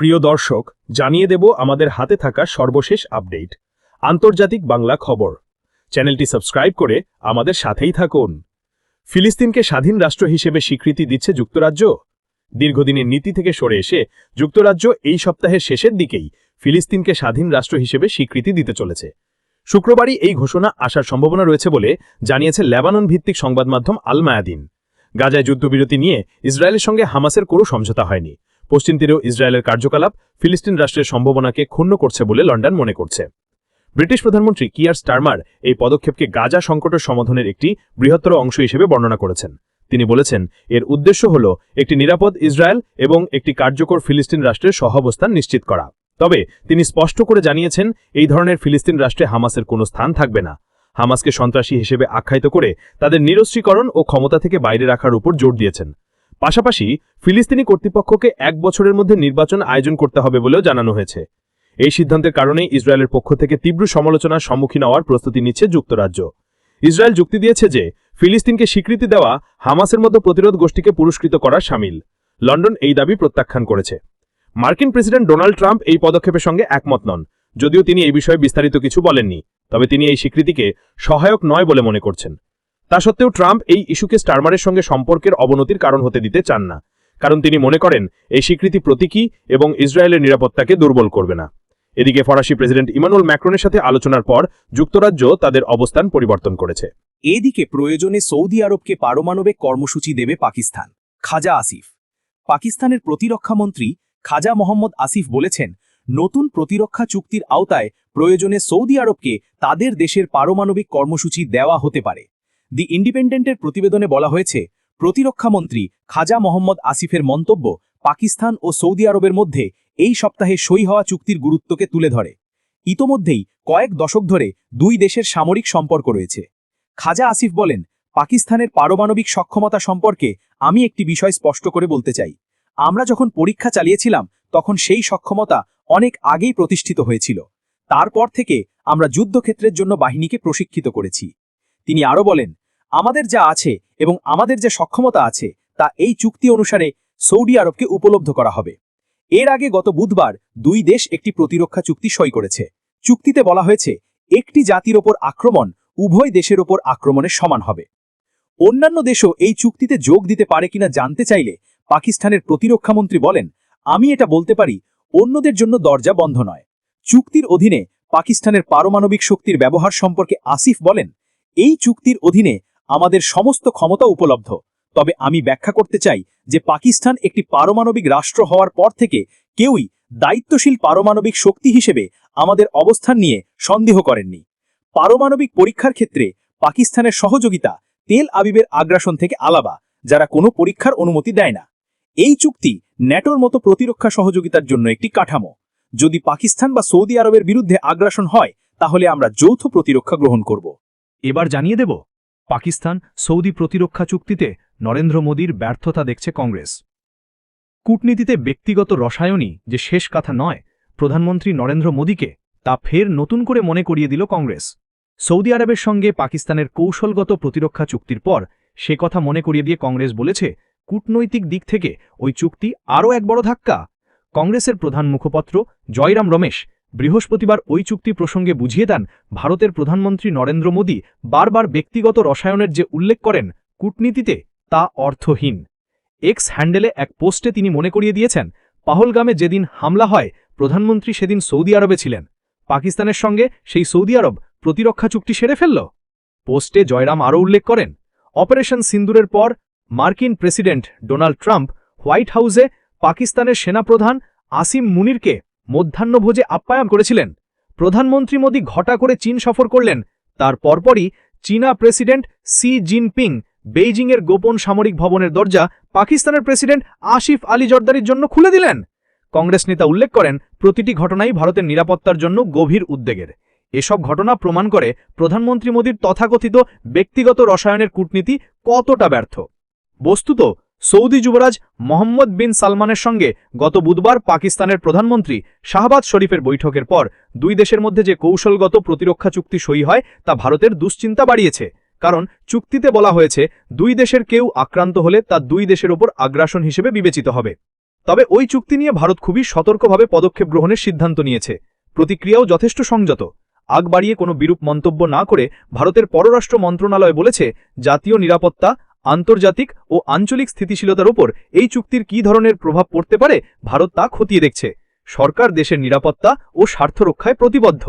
প্রিয় দর্শক, জানিয়ে দেব আমাদের হাতে থাকা সর্বশেষ আপডেট। আন্তর্জাতিক বাংলা খবর। চ্যানেলটি সাবস্ক্রাইব করে আমাদের সাথেই থাকুন। ফিলিস্তিনকে স্বাধীন রাষ্ট্র হিসেবে স্বীকৃতি দিচ্ছে যুক্তরাজ্য? দীর্ঘদিনের নীতি থেকে সরে এসে যুক্তরাজ্য এই সপ্তাহের শেষের দিকেই ফিলিস্তিনকে স্বাধীন রাষ্ট্র হিসেবে স্বীকৃতি দিতে চলেছে। শুক্রবারই এই ঘোষণা আসার সম্ভাবনা রয়েছে বলে জানিয়েছে লেবানন ভিত্তিক সংবাদ মাধ্যম আল মায়াদিন গাজায় যুদ্ধবিরতি নিয়ে ইসরায়েলের সঙ্গে হামাসের কোনো সমঝোতা হয়নি। পশ্চিম তীরেও ইসরায়েলের কার্যকলাপ, ফিলিস্তিন রাষ্ট্রের সম্ভাবনাকে ক্ষুণ্ণ করছে বলে লন্ডন মনে করছে। ব্রিটিশ প্রধানমন্ত্রী কিয়ার স্টারমার এই পদক্ষেপকে গাজা সংকটের সমাধানের একটি বৃহত্তর অংশ হিসেবে বর্ণনা করেছেন। তিনি বলেছেন, এর উদ্দেশ্য হল একটি নিরাপদ ইসরায়েল এবং একটি কার্যকর ফিলিস্তিন রাষ্ট্রের সহাবস্থান নিশ্চিত করা। তবে তিনি স্পষ্ট করে জানিয়েছেন, এই ধরনের ফিলিস্তিন রাষ্ট্রে হামাসের কোনো স্থান থাকবে না। হামাসকে সন্ত্রাসী হিসেবে আখ্যায়িত করে তাদের নিরস্ত্রীকরণ ও ক্ষমতা থেকে বাইরে রাখার উপর জোর দিয়েছেন। পাশাপাশি ফিলিস্তিনি কর্তৃপক্ষকে এক বছরের মধ্যে নির্বাচন আয়োজন করতে হবে বলেও জানানো হয়েছে। এই সিদ্ধান্তের কারণেই ইসরায়েলের পক্ষ থেকে তীব্র সমালোচনার সম্মুখীন হওয়ার প্রস্তুতি নিচ্ছে যুক্তরাজ্য। ইসরায়েল যুক্তি দিয়েছে যে, ফিলিস্তিনকে স্বীকৃতি দেওয়া হামাসের মতো প্রতিরোধ গোষ্ঠীকে পুরস্কৃত করার সামিল। লন্ডন এই দাবি প্রত্যাখ্যান করেছে। মার্কিন প্রেসিডেন্ট ডোনাল্ড ট্রাম্প এই পদক্ষেপের সঙ্গে একমত নন, যদিও তিনি এই বিষয়ে বিস্তারিত কিছু বলেননি, তবে তিনি এই স্বীকৃতিকে সহায়ক নয় বলে মনে করছেন। তা সত্ত্বেও ট্রাম্প এই ইস্যুকে স্টারমারের সঙ্গে সম্পর্কের অবনতির কারণ হতে দিতে চান না, কারণ তিনি মনে করেন এই স্বীকৃতি প্রতীকী এবং ইসরায়েলের নিরাপত্তাকে দুর্বল করবে না। এদিকে ফরাসি প্রেসিডেন্ট ইমানুল ম্যাক্রনের সাথে আলোচনার পর যুক্তরাজ্য তাদের অবস্থান পরিবর্তন করেছে। এদিকে প্রয়োজনে সৌদি আরবকে পারমাণবিক কর্মসূচি দেবে পাকিস্তান, খাজা আসিফ। পাকিস্তানের প্রতিরক্ষামন্ত্রী খাজা মোহাম্মদ আসিফ বলেছেন, নতুন প্রতিরক্ষা চুক্তির আওতায় প্রয়োজনে সৌদি আরবকে তাদের দেশের পারমাণবিক কর্মসূচি দেওয়া হতে পারে। দি ইন্ডিপেন্ডেন্টের প্রতিবেদনে বলা হয়েছে প্রতিরক্ষামন্ত্রী খাজা মোহাম্মদ আসিফের মন্তব্য পাকিস্তান ও সৌদি আরবের মধ্যে এই সপ্তাহে সই হওয়া চুক্তির গুরুত্বকে তুলে ধরে। ইতোমধ্যেই কয়েক দশক ধরে দুই দেশের সামরিক সম্পর্ক রয়েছে। খাজা আসিফ বলেন, পাকিস্তানের পারমাণবিক সক্ষমতা সম্পর্কে আমি একটি বিষয় স্পষ্ট করে বলতে চাই। আমরা যখন পরীক্ষা চালিয়েছিলাম, তখন সেই সক্ষমতা অনেক আগেই প্রতিষ্ঠিত হয়েছিল। তারপর থেকে আমরা যুদ্ধক্ষেত্রের জন্য বাহিনীকে প্রশিক্ষিত করেছি। তিনি আরও বলেন আমাদের যা আছে এবং আমাদের যে সক্ষমতা আছে, তা এই চুক্তি অনুসারে সৌদি আরবকে উপলব্ধ করা হবে। এর আগে গত বুধবার দুই দেশ একটি প্রতিরক্ষা চুক্তি সই করেছে। চুক্তিতে বলা হয়েছে, একটি জাতির ওপর আক্রমণ উভয় দেশের ওপর আক্রমণের সমান হবে। অন্যান্য দেশও এই চুক্তিতে যোগ দিতে পারে কিনা জানতে চাইলে পাকিস্তানের প্রতিরক্ষামন্ত্রী বলেন, আমি এটা বলতে পারি, অন্যদের জন্য দরজা বন্ধ নয়। চুক্তির অধীনে পাকিস্তানের পারমাণবিক শক্তির ব্যবহার সম্পর্কে আসিফ বলেন, এই চুক্তির অধীনে আমাদের সমস্ত ক্ষমতা উপলব্ধ। তবে আমি ব্যাখ্যা করতে চাই যে পাকিস্তান একটি পারমাণবিক রাষ্ট্র হওয়ার পর থেকে কেউই দায়িত্বশীল পারমাণবিক শক্তি হিসেবে আমাদের অবস্থান নিয়ে সন্দেহ করেননি। পারমাণবিক পরীক্ষার ক্ষেত্রে পাকিস্তানের সহযোগিতা তেল আবিবের আগ্রাসন থেকে আলাদা, যারা কোনো পরীক্ষার অনুমতি দেয় না। এই চুক্তি ন্যাটোর মতো প্রতিরক্ষা সহযোগিতার জন্য একটি কাঠামো। যদি পাকিস্তান বা সৌদি আরবের বিরুদ্ধে আগ্রাসন হয়, তাহলে আমরা যৌথ প্রতিরক্ষা গ্রহণ করব। এবার জানিয়ে দেব পাকিস্তান সৌদি প্রতিরক্ষা চুক্তিতে নরেন্দ্র মোদীর ব্যর্থতা দেখছে কংগ্রেস। কূটনীতিতে ব্যক্তিগত রসায়নই যে শেষ কথা নয়, প্রধানমন্ত্রী নরেন্দ্র মোদীকে তা ফের নতুন করে মনে করিয়ে দিল কংগ্রেস। সৌদি আরবের সঙ্গে পাকিস্তানের কৌশলগত প্রতিরক্ষা চুক্তির পর সে কথা মনে করিয়ে দিয়ে কংগ্রেস বলেছে, কূটনৈতিক দিক থেকে ওই চুক্তি আরও এক বড় ধাক্কা। কংগ্রেসের প্রধান মুখপত্র জয়রাম রমেশ বৃহস্পতিবার ওই চুক্তি প্রসঙ্গে বুঝিয়ে দেন ভারতের প্রধানমন্ত্রী নরেন্দ্র মোদী বারবার ব্যক্তিগত রসায়নের যে উল্লেখ করেন কূটনীতিতে তা অর্থহীন। এক্স হ্যান্ডেলে এক পোস্টে তিনি মনে করিয়ে দিয়েছেন, পাহলগামে যেদিন হামলা হয়, প্রধানমন্ত্রী সেদিন সৌদি আরবে ছিলেন। পাকিস্তানের সঙ্গে সেই সৌদি আরব প্রতিরক্ষা চুক্তি সেরে ফেলল। পোস্টে জয়রাম আরও উল্লেখ করেন, অপারেশন সিন্দুরের পর মার্কিন প্রেসিডেন্ট ডোনাল্ড ট্রাম্প হোয়াইট হাউসে পাকিস্তানের সেনাপ্রধান আসিম মুনিরকে মধ্যাহ্নভোজে আপ্যায়ন করেছিলেন। প্রধানমন্ত্রী মোদী ঘটা করে চীন সফর করলেন। তার পরপরই চীনা প্রেসিডেন্ট সি জিনপিং বেইজিংয়ের গোপন সামরিক ভবনের দরজা পাকিস্তানের প্রেসিডেন্ট আসিফ আলী জর্দারির জন্য খুলে দিলেন। কংগ্রেস নেতা উল্লেখ করেন, প্রতিটি ঘটনাই ভারতের নিরাপত্তার জন্য গভীর উদ্বেগের। এসব ঘটনা প্রমাণ করে প্রধানমন্ত্রী মোদীর তথাকথিত ব্যক্তিগত রসায়নের কূটনীতি কতটা ব্যর্থ। বস্তুত সৌদি যুবরাজ মোহাম্মদ বিন সালমানের সঙ্গে গত বুধবার পাকিস্তানের প্রধানমন্ত্রী শাহবাজ শরীফের বৈঠকের পর দুই দেশের মধ্যে যে কৌশলগত প্রতিরক্ষা চুক্তি সই হয় তা ভারতের দুশ্চিন্তা বাড়িয়েছে। কারণ চুক্তিতে বলা হয়েছে, দুই দেশের কেউ আক্রান্ত হলে তা দুই দেশের ওপর আগ্রাসন হিসেবে বিবেচিত হবে। তবে ওই চুক্তি নিয়ে ভারত খুবই সতর্কভাবে পদক্ষেপ গ্রহণের সিদ্ধান্ত নিয়েছে। প্রতিক্রিয়াও যথেষ্ট সংযত। আগ বাড়িয়ে কোনো বিরূপ মন্তব্য না করে ভারতের পররাষ্ট্র মন্ত্রণালয় বলেছে, জাতীয় নিরাপত্তা আন্তর্জাতিক ও আঞ্চলিক স্থিতিশীলতার উপর এই চুক্তির কী ধরনের প্রভাব পড়তে পারে ভারত তা খতিয়ে দেখছে। সরকার দেশের নিরাপত্তা ও স্বার্থ রক্ষায় প্রতিবদ্ধ।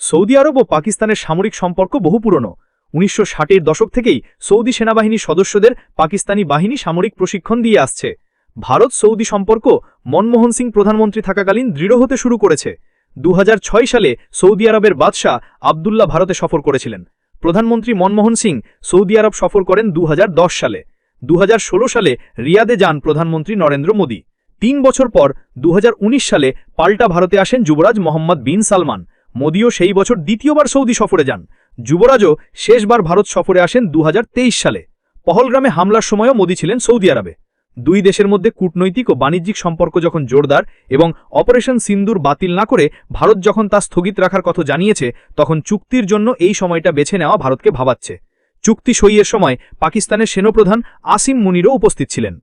সৌদি আরব ও পাকিস্তানের সামরিক সম্পর্ক বহু পুরনো। উনিশশো ষাটের দশক থেকেই সৌদি সেনাবাহিনীর সদস্যদের পাকিস্তানি বাহিনী সামরিক প্রশিক্ষণ দিয়ে আসছে। ভারত সৌদি সম্পর্ক মনমোহন সিং প্রধানমন্ত্রী থাকাকালীন দৃঢ় হতে শুরু করেছে। দু হাজার ছয় সালে সৌদি আরবের বাদশাহ আবদুল্লাহ ভারতে সফর করেছিলেন। প্রধানমন্ত্রী মনমোহন সিং সৌদি আরব সফর করেন দু হাজার দশ সালে। দু হাজার ষোলো সালে রিয়াদে যান প্রধানমন্ত্রী নরেন্দ্র মোদী। তিন বছর পর দু হাজার উনিশ সালে পাল্টা ভারতে আসেন যুবরাজ মোহাম্মদ বিন সালমান। মোদিও সেই বছর দ্বিতীয়বার সৌদি সফরে যান। যুবরাজও শেষবার ভারত সফরে আসেন দু হাজার তেইশ সালে। পহলগ্রামে হামলার সময়ও মোদি ছিলেন সৌদি আরবে। দুই দেশের মধ্যে কূটনৈতিক ও বাণিজ্যিক সম্পর্ক যখন জোরদার এবং অপারেশন সিন্দুর বাতিল না করে ভারত যখন তা স্থগিত রাখার কথা জানিয়েছে, তখন চুক্তির জন্য এই সময়টা বেছে নেওয়া ভারতকে ভাবাচ্ছে। চুক্তি সইয়ের সময় পাকিস্তানের সেনাপ্রধান আসিম মুনিরও উপস্থিত ছিলেন।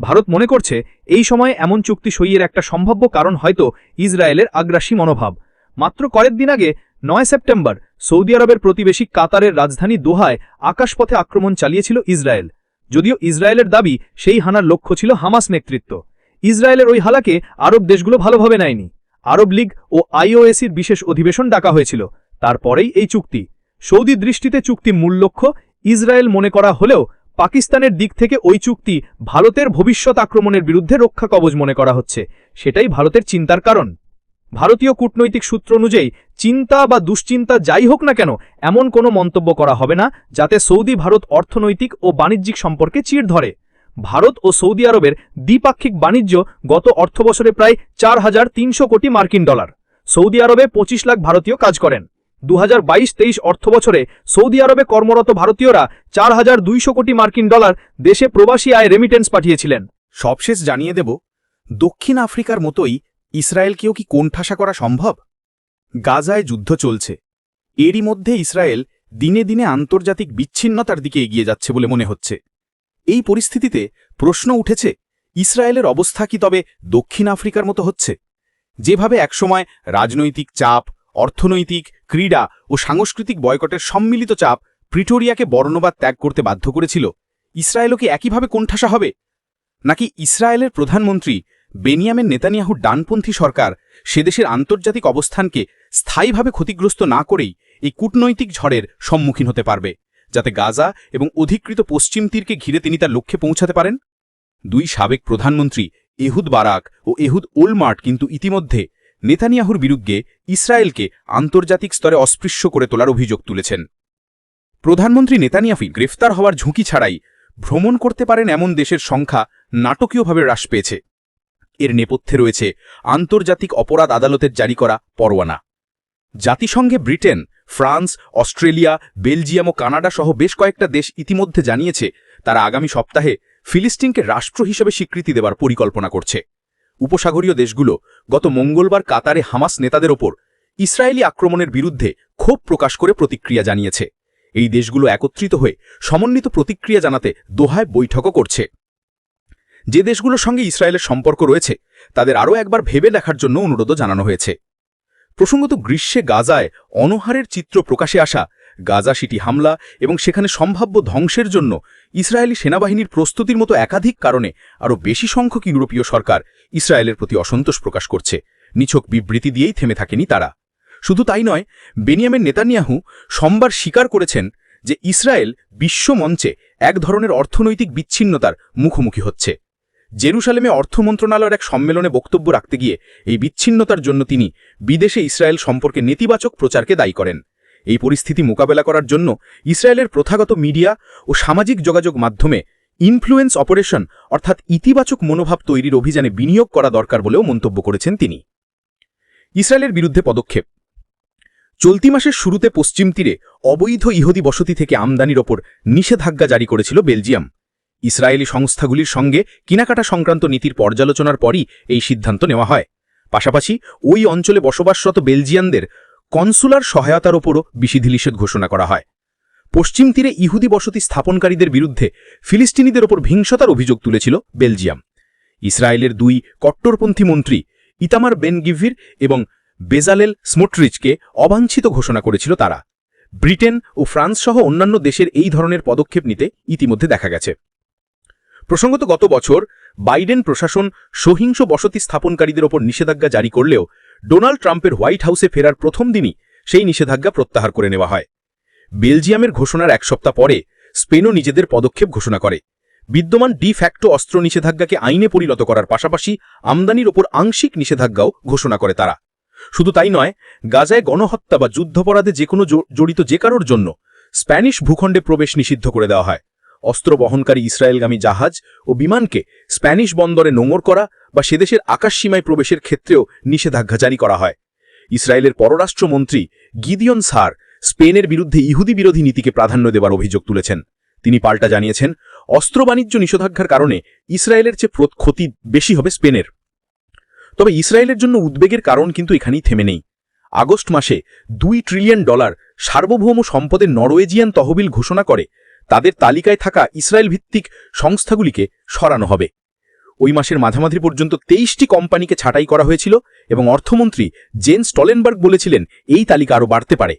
ভারত মনে করছে, এই সময়ে এমন চুক্তি সইয়ের একটা সম্ভাব্য কারণ হয়তো ইসরায়েলের আগ্রাসী মনোভাব। মাত্র কয়েক দিন আগে, নয় সেপ্টেম্বর, সৌদি আরবের প্রতিবেশী কাতারের রাজধানী দোহায় আকাশপথে আক্রমণ চালিয়েছিল ইসরায়েল। যদিও ইসরায়েলের দাবি সেই হানার লক্ষ্য ছিল হামাস নেতৃত্ব। ইসরায়েলের ওই হালাকে আরব দেশগুলো ভালোভাবে নেয়নি। আরব লীগ ও আইওএসির বিশেষ অধিবেশন ডাকা হয়েছিল। তারপরেই এই চুক্তি। সৌদি দৃষ্টিতে চুক্তি মূল লক্ষ্য ইসরায়েল মনে করা হলেও পাকিস্তানের দিক থেকে ওই চুক্তি ভারতের ভবিষ্যৎ আক্রমণের বিরুদ্ধে রক্ষা কবচ মনে করা হচ্ছে। সেটাই ভারতের চিন্তার কারণ। ভারতীয় কূটনৈতিক সূত্র অনুযায়ী, চিন্তা বা দুশ্চিন্তা যাই হোক না কেন, এমন কোনো মন্তব্য করা হবে না যাতে সৌদি ভারত অর্থনৈতিক ও বাণিজ্যিক সম্পর্কে চিড় ধরে। ভারত ও সৌদি আরবের দ্বিপাক্ষিক বাণিজ্য গত অর্থবছরে প্রায় চার হাজার তিনশো কোটি মার্কিন ডলার। সৌদি আরবে পঁচিশ লাখ ভারতীয় কাজ করেন। দু হাজার বাইশ তেইশ অর্থবছরে সৌদি আরবে কর্মরত ভারতীয়রা চার হাজার দুইশো কোটি মার্কিন ডলার দেশে প্রবাসী আয় রেমিটেন্স পাঠিয়েছিলেন। সবশেষ জানিয়ে দেব, দক্ষিণ আফ্রিকার মতোই ইসরায়েলকেও কি কোণঠাসা করা সম্ভব? গাজায় যুদ্ধ চলছে। এরই মধ্যে ইসরায়েল দিনে দিনে আন্তর্জাতিক বিচ্ছিন্নতার দিকে এগিয়ে যাচ্ছে বলে মনে হচ্ছে। এই পরিস্থিতিতে প্রশ্ন উঠেছে, ইসরায়েলের অবস্থা কি তবে দক্ষিণ আফ্রিকার মতো হচ্ছে? যেভাবে একসময় রাজনৈতিক চাপ, অর্থনৈতিক ক্রীড়া ও সাংস্কৃতিক বয়কটের সম্মিলিত চাপ প্রিটোরিয়াকে বর্ণবাদ ত্যাগ করতে বাধ্য করেছিল, ইসরায়েলও কি একইভাবে কোণঠাসা হবে? নাকি ইসরায়েলের প্রধানমন্ত্রী বেনিয়ামের নেতানিয়াহুর ডানপন্থী সরকার সেদেশের আন্তর্জাতিক অবস্থানকে স্থায়ীভাবে ক্ষতিগ্রস্ত না করেই এই কূটনৈতিক ঝড়ের সম্মুখীন হতে পারবে, যাতে গাজা এবং অধিকৃত পশ্চিম তীরকে ঘিরে তিনি তার লক্ষ্যে পৌঁছাতে পারেন। দুই সাবেক প্রধানমন্ত্রী এহুদ বারাক ও এহুদ ওলমার্ট কিন্তু ইতিমধ্যে নেতানিয়াহুর বিরুদ্ধে ইসরায়েলকে আন্তর্জাতিক স্তরে অস্পৃশ্য করে তোলার অভিযোগ তুলেছেন। প্রধানমন্ত্রী নেতানিয়াফি গ্রেফতার হওয়ার ঝুঁকি ছাড়াই ভ্রমণ করতে পারেন এমন দেশের সংখ্যা নাটকীয়ভাবে হ্রাস পেয়েছে। এর নেপথ্যে রয়েছে আন্তর্জাতিক অপরাধ আদালতের জারি করা পরোয়ানা। জাতিসংঘে ব্রিটেন, ফ্রান্স, অস্ট্রেলিয়া, বেলজিয়াম ও কানাডা সহ বেশ কয়েকটা দেশ ইতিমধ্যে জানিয়েছে তারা আগামী সপ্তাহে ফিলিস্তিনকে রাষ্ট্র হিসেবে স্বীকৃতি দেবার পরিকল্পনা করছে। উপসাগরীয় দেশগুলো গত মঙ্গলবার কাতারে হামাস নেতাদের ওপর ইসরায়েলি আক্রমণের বিরুদ্ধে ক্ষোভ প্রকাশ করে প্রতিক্রিয়া জানিয়েছে। এই দেশগুলো একত্রিত হয়ে সমন্বিত প্রতিক্রিয়া জানাতে দোহায় বৈঠকও করছে। যে দেশগুলোর সঙ্গে ইসরায়েলের সম্পর্ক রয়েছে, তাদের আরও একবার ভেবে দেখার জন্য অনুরোধও জানানো হয়েছে। প্রসঙ্গত গ্রীষ্মে গাজায় অনহারের চিত্র প্রকাশে আসা, গাজা সিটি হামলা এবং সেখানে সম্ভাব্য ধ্বংসের জন্য ইসরায়েলি সেনাবাহিনীর প্রস্তুতির মতো একাধিক কারণে আরও বেশি সংখ্যক ইউরোপীয় সরকার ইসরায়েলের প্রতি অসন্তোষ প্রকাশ করছে। নিছক বিবৃতি দিয়েই থেমে থাকেনি তারা। শুধু তাই নয় বেনিয়ামের নেতানিয়াহু সোমবার স্বীকার করেছেন যে ইসরায়েল বিশ্বমঞ্চে এক ধরনের অর্থনৈতিক বিচ্ছিন্নতার মুখোমুখি হচ্ছে। জেরুসালেমে অর্থ মন্ত্রণালয়ের এক সম্মেলনে বক্তব্য রাখতে গিয়ে এই বিচ্ছিন্নতার জন্য তিনি বিদেশে ইসরায়েল সম্পর্কে নেতিবাচক প্রচারকে দায়ী করেন। এই পরিস্থিতি মোকাবেলা করার জন্য ইসরায়েলের প্রথাগত মিডিয়া ও সামাজিক যোগাযোগ মাধ্যমে ইনফ্লুয়েন্স অপারেশন অর্থাৎ ইতিবাচক মনোভাব তৈরির অভিযানে বিনিয়োগ করা দরকার বলেও মন্তব্য করেছেন তিনি। ইসরায়েলের বিরুদ্ধে পদক্ষেপ। চলতি মাসের শুরুতে পশ্চিম তীরে অবৈধ ইহুদি বসতি থেকে আমদানির ওপর নিষেধাজ্ঞা জারি করেছিল বেলজিয়াম। ইসরায়েলি সংস্থাগুলির সঙ্গে কিনাকাটা সংক্রান্ত নীতির পর্যালোচনার পরই এই সিদ্ধান্ত নেওয়া হয়। পাশাপাশি ওই অঞ্চলে বসবাসরত বেলজিয়ানদের কনসুলার সহায়তার ওপরও বিধিনিষেধ ঘোষণা করা হয়। পশ্চিম তীরে ইহুদি বসতি স্থাপনকারীদের বিরুদ্ধে ফিলিস্তিনিদের ওপর হিংসতার অভিযোগ তুলেছিল বেলজিয়াম। ইসরায়েলের দুই কট্টরপন্থী মন্ত্রী ইতামার বেন গিভির এবং বেজালেল স্মোটরিচকে অবাঞ্ছিত ঘোষণা করেছিল তারা। ব্রিটেন ও ফ্রান্স সহ অন্যান্য দেশের এই ধরনের পদক্ষেপ নিতে ইতিমধ্যে দেখা গেছে। প্রসঙ্গত গত বছর বাইডেন প্রশাসন সহিংস বসতি স্থাপনকারীদের ওপর নিষেধাজ্ঞা জারি করলেও ডোনাল্ড ট্রাম্পের হোয়াইট হাউসে ফেরার প্রথম দিনই সেই নিষেধাজ্ঞা প্রত্যাহার করে নেওয়া হয়। বেলজিয়ামের ঘোষণার এক সপ্তাহ পরে স্পেনও নিজেদের পদক্ষেপ ঘোষণা করে। বিদ্যমান ডি ফ্যাক্টো অস্ত্র নিষেধাজ্ঞাকে আইনে পরিণত করার পাশাপাশি আমদানির ওপর আংশিক নিষেধাজ্ঞাও ঘোষণা করে তারা। শুধু তাই নয়, গাজায় গণহত্যা বা যুদ্ধপরাধে যে কোনো জড়িত যে কারোর জন্য স্প্যানিশ ভূখণ্ডে প্রবেশ নিষিদ্ধ করে দেওয়া হয়। অস্ত্র বহনকারী ইসরায়েলগামী জাহাজ ও বিমানকে স্প্যানিশ বন্দরে নোঙর করা বা সেদেশের আকাশসীমায় প্রবেশের ক্ষেত্রেও নিষেধাজ্ঞা জারি করা হয়। ইসরায়েলের পররাষ্ট্রমন্ত্রী গিদিয়ন সার স্পেনের বিরুদ্ধে ইহুদি বিরোধী নীতিকে প্রাধান্য দেবার অভিযোগ তুলেছেন। তিনি পাল্টা জানিয়েছেন, অস্ত্র বাণিজ্য নিষেধাজ্ঞার কারণে ইসরায়েলের চেয়ে ক্ষতি বেশি হবে স্পেনের। তবে ইসরায়েলের জন্য উদ্বেগের কারণ কিন্তু এখানেই থেমে নেই। আগস্ট মাসে দুই ট্রিলিয়ন ডলার সার্বভৌম সম্পদের নরওয়েজিয়ান তহবিল ঘোষণা করে তাদের তালিকায় থাকা ইসরায়েল ভিত্তিক সংস্থাগুলিকে সরানো হবে। ওই মাসের মাঝামাঝি পর্যন্ত তেইশটি কোম্পানিকে ছাঁটাই করা হয়েছিল এবং অর্থমন্ত্রী জেন স্টলেনবার্গ বলেছিলেন, এই তালিকা আরও বাড়তে পারে।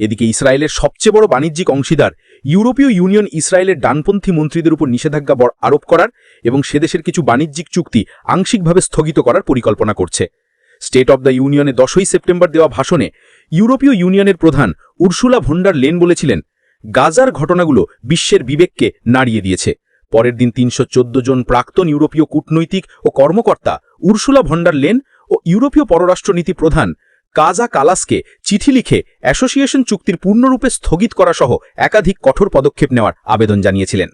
এদিকে ইসরায়েলের সবচেয়ে বড় বাণিজ্যিক অংশীদার ইউরোপীয় ইউনিয়ন ইসরায়েলের ডানপন্থী মন্ত্রীদের উপর নিষেধাজ্ঞা আরোপ করার এবং সেদেশের কিছু বাণিজ্যিক চুক্তি আংশিকভাবে স্থগিত করার পরিকল্পনা করছে। স্টেট অব দ্য ইউনিয়নে দশই সেপ্টেম্বর দেওয়া ভাষণে ইউরোপীয় ইউনিয়নের প্রধান উর্সুলা ভন্ডার লেন বলেছিলেন গাজার ঘটনাগুলো বিশ্বের বিবেককে নাড়িয়ে দিয়েছে। পরের দিন তিনশো চোদ্দ জন প্রাক্তন ইউরোপীয় কূটনৈতিক ও কর্মকর্তা উর্সুলা ভণ্ডার লেন ও ইউরোপীয় পররাষ্ট্রনীতি প্রধান কাজা কালাসকে চিঠি লিখে অ্যাসোসিয়েশন চুক্তির পূর্ণরূপে স্থগিত করা সহ একাধিক কঠোর পদক্ষেপ নেওয়ার আবেদন জানিয়েছিলেন।